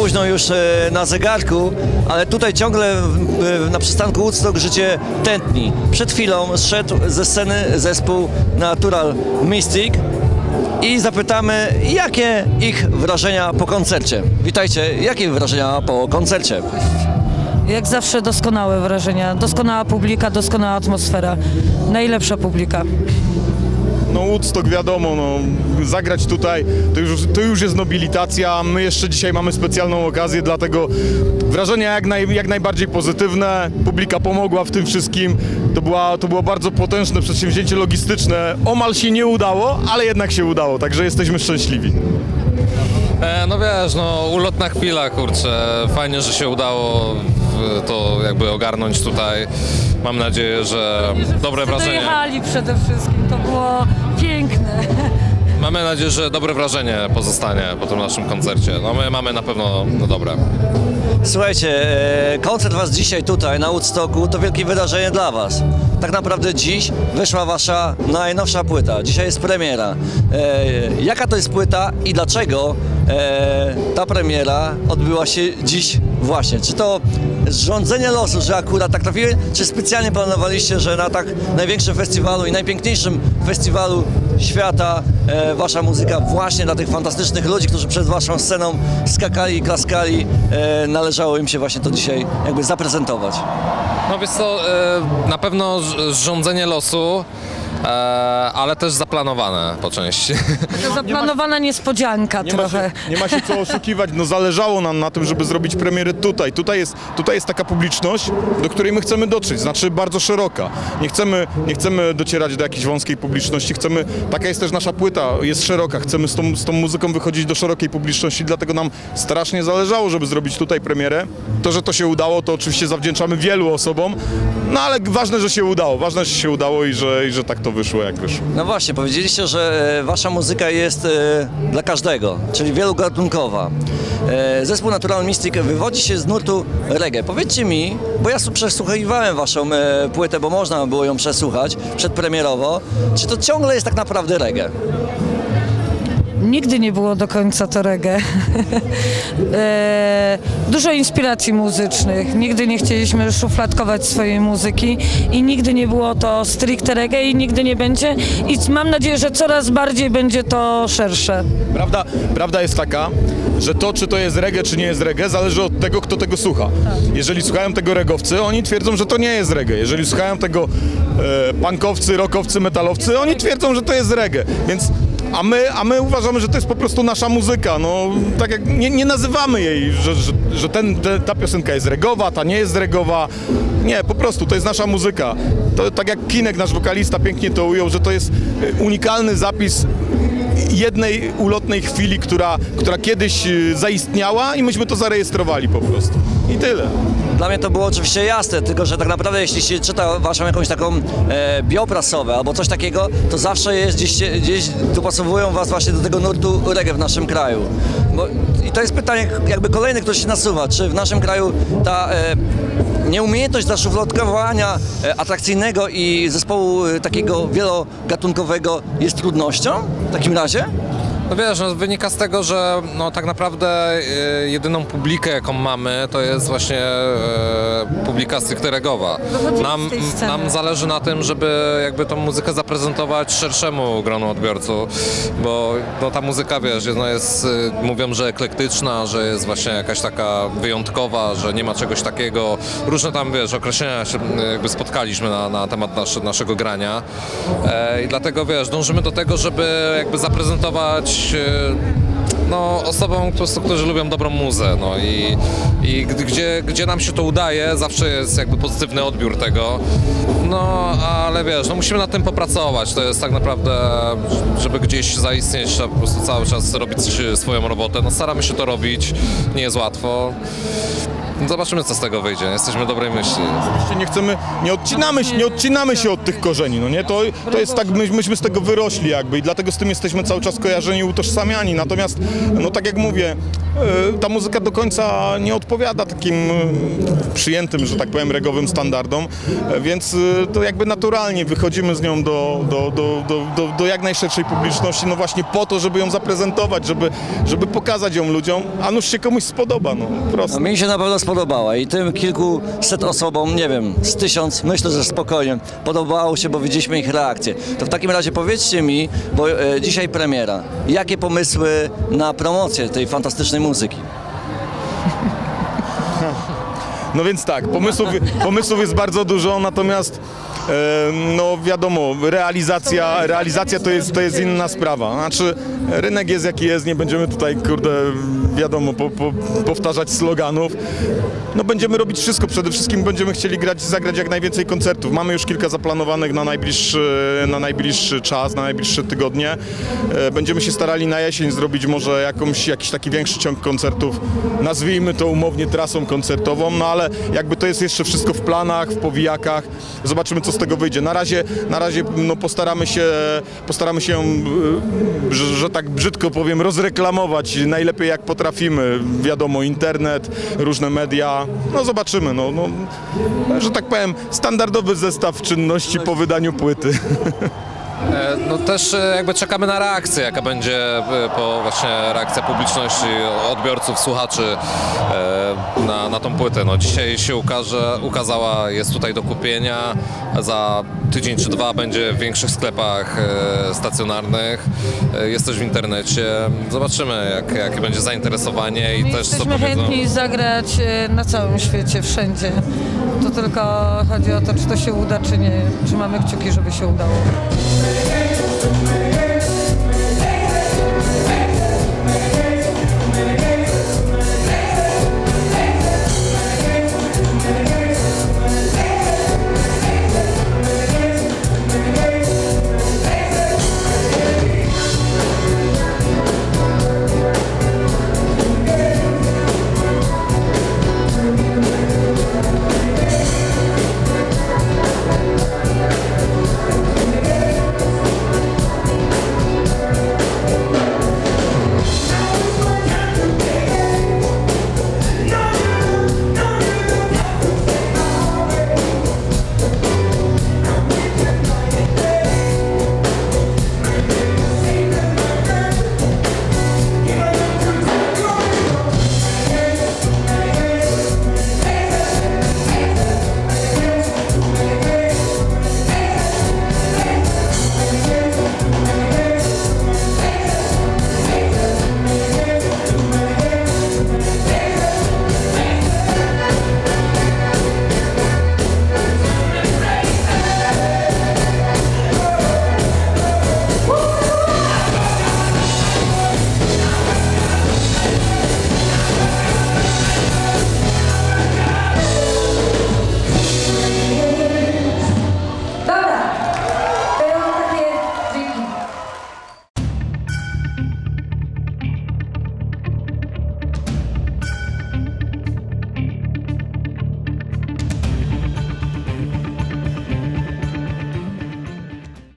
późno już e, na zegarku, ale tutaj ciągle na przystanku Woodstock życie tętni. Przed chwilą zszedł ze sceny zespół Natural Mystic i zapytamy, jakie ich wrażenia po koncercie. Witajcie, jakie wrażenia po koncercie? Jak zawsze doskonałe wrażenia. Doskonała publika, doskonała atmosfera. Najlepsza publika. No Woodstock wiadomo, no, zagrać tutaj to już, to już jest nobilitacja. My jeszcze dzisiaj mamy specjalną okazję, dlatego wrażenia jak, naj, jak najbardziej pozytywne. Publika pomogła w tym wszystkim. To, była, to było bardzo potężne przedsięwzięcie logistyczne. Omal się nie udało, ale jednak się udało, także jesteśmy szczęśliwi. E, no wiesz, no ulotna chwila, kurczę. Fajnie, że się udało to jakby ogarnąć tutaj. Mam nadzieję, że dobre wrażenie. Dojechali przede wszystkim, to było piękne. Mamy nadzieję, że dobre wrażenie pozostanie po tym naszym koncercie. No my mamy na pewno no, dobre. Słuchajcie, e, koncert was dzisiaj tutaj na Woodstocku to wielkie wydarzenie dla was. Tak naprawdę dziś wyszła wasza najnowsza płyta. Dzisiaj jest premiera. E, jaka to jest płyta i dlaczego e, ta premiera odbyła się dziś właśnie? Czy to zrządzenie losu, że akurat tak trafiły, czy specjalnie planowaliście, że na tak największym festiwalu i najpiękniejszym festiwalu świata e, wasza muzyka właśnie dla tych fantastycznych ludzi, którzy przed waszą sceną skakali i klaskali, e, należało im się właśnie to dzisiaj jakby zaprezentować. No wiesz co, e, na pewno zrządzenie losu, ale też zaplanowane po części. To zaplanowana niespodzianka Nie ma, trochę. się, nie ma się co oszukiwać, no zależało nam na tym, żeby zrobić premierę tutaj. Tutaj jest, tutaj jest taka publiczność, do której my chcemy dotrzeć, znaczy bardzo szeroka. Nie chcemy, nie chcemy docierać do jakiejś wąskiej publiczności, chcemy, taka jest też nasza płyta, jest szeroka, chcemy z tą, z tą muzyką wychodzić do szerokiej publiczności, dlatego nam strasznie zależało, żeby zrobić tutaj premierę. To, że to się udało, to oczywiście zawdzięczamy wielu osobom, no ale ważne, że się udało, ważne, że się udało i że, i że tak to wyszło, jak wyszło. No właśnie, powiedzieliście, że e, wasza muzyka jest e, dla każdego, czyli wielogatunkowa. E, Zespół Natural Mystic wywodzi się z nurtu reggae. Powiedzcie mi, bo ja przesłuchiwałem waszą płytę, bo można było ją przesłuchać przedpremierowo, czy to ciągle jest tak naprawdę reggae? Nigdy nie było do końca to reggae. e, dużo inspiracji muzycznych. Nigdy nie chcieliśmy szufladkować swojej muzyki i nigdy nie było to stricte reggae i nigdy nie będzie. I mam nadzieję, że coraz bardziej będzie to szersze. Prawda, prawda jest taka, że to, czy to jest reggae, czy nie jest reggae, zależy od tego, kto tego słucha. Jeżeli słuchają tego regowcy, oni twierdzą, że to nie jest reggae. Jeżeli słuchają tego e, punkowcy, rockowcy, metalowcy, oni twierdzą, że to jest reggae. Więc a my, a my uważamy, że to jest po prostu nasza muzyka. No, tak jak nie, nie nazywamy jej, że, że, że ten, te, ta piosenka jest regowa, ta nie jest regowa. Nie, po prostu to jest nasza muzyka. To, tak jak Kinek, nasz wokalista, pięknie to ujął, że to jest e, unikalny zapis jednej ulotnej chwili, która, która kiedyś y, zaistniała i myśmy to zarejestrowali po prostu. I tyle. Dla mnie to było oczywiście jasne, tylko że tak naprawdę jeśli się czyta waszą jakąś taką e, bioprasowę albo coś takiego, to zawsze jest gdzieś, gdzieś dopasowują was właśnie do tego nurtu reggae w naszym kraju. Bo, I to jest pytanie jakby kolejne, które się nasuwa, czy w naszym kraju ta e, nieumiejętność zaszufladkowania e, atrakcyjnego i zespołu e, takiego wielogatunkowego jest trudnością w takim razie? No wiesz, no, wynika z tego, że no, tak naprawdę e, jedyną publikę, jaką mamy, to jest właśnie e, publika stricte regowa. Wychodzimy Nam, nam zależy na tym, żeby jakby tą muzykę zaprezentować szerszemu gronu odbiorców, bo no, ta muzyka, wiesz, jest, no, jest, e, mówią, że eklektyczna, że jest właśnie jakaś taka wyjątkowa, że nie ma czegoś takiego. Różne tam, wiesz, określenia się e, jakby spotkaliśmy na, na temat nasze, naszego grania e, i dlatego, wiesz, dążymy do tego, żeby jakby zaprezentować e, no, osobom, którzy lubią dobrą muzę, no i, i gdzie, gdzie nam się to udaje, zawsze jest jakby pozytywny odbiór tego, no, ale wiesz, no musimy nad tym popracować, to jest tak naprawdę, żeby gdzieś zaistnieć, trzeba po prostu cały czas robić swoją robotę, no staramy się to robić, nie jest łatwo, zobaczymy co z tego wyjdzie, jesteśmy dobrej myśli. Oczywiście nie chcemy, nie odcinamy się, nie odcinamy się od tych korzeni, no nie? To, to jest tak, my, myśmy z tego wyrośli jakby i dlatego z tym jesteśmy cały czas kojarzeni, utożsamiani. Natomiast no tak jak mówię, e, ta muzyka do końca nie odpowiada takim e, przyjętym, że tak powiem, regowym standardom, e, więc to jakby naturalnie wychodzimy z nią do, do, do, do, do, do jak najszerszej publiczności, no właśnie po to, żeby ją zaprezentować, żeby, żeby pokazać ją ludziom, a nuż się komuś spodoba, no prosto. No, mi się na pewno spodobała i tym kilkuset osobom, nie wiem, z tysiąc, myślę, że spokojnie, podobało się, bo widzieliśmy ich reakcję. To w takim razie powiedzcie mi, bo e, dzisiaj premiera, jakie pomysły na promocję tej fantastycznej muzyki? No więc tak, pomysłów, pomysłów jest bardzo dużo, natomiast e, no wiadomo, realizacja, realizacja to jest, to jest inna sprawa. Znaczy rynek jest jaki jest, nie będziemy tutaj kurde wiadomo po, po, powtarzać sloganów. No będziemy robić wszystko, przede wszystkim będziemy chcieli grać, zagrać jak najwięcej koncertów. Mamy już kilka zaplanowanych na najbliższy, na najbliższy czas, na najbliższe tygodnie. E, Będziemy się starali na jesień zrobić może jakąś, jakiś taki większy ciąg koncertów, nazwijmy to umownie trasą koncertową, no ale jakby to jest jeszcze wszystko w planach, w powijakach. Zobaczymy co z tego wyjdzie. Na razie, na razie no, postaramy się, postaramy się y, że, że tak brzydko powiem, rozreklamować najlepiej jak potrafimy. Wiadomo, internet, różne media. No zobaczymy, no, no że tak powiem, standardowy zestaw czynności po wydaniu płyty. E, No też e, jakby czekamy na reakcję, jaka będzie e, po właśnie reakcja publiczności, odbiorców, słuchaczy e, na, na tą płytę. No dzisiaj się ukaże, ukazała, jest tutaj do kupienia, za tydzień czy dwa będzie w większych sklepach e, stacjonarnych, e, jest też w internecie. Zobaczymy, jak, jakie będzie zainteresowanie i My też co powiedzą. chętni zagrać e, na całym świecie, wszędzie. To tylko chodzi o to, czy to się uda, czy nie. Czy mamy kciuki, żeby się udało.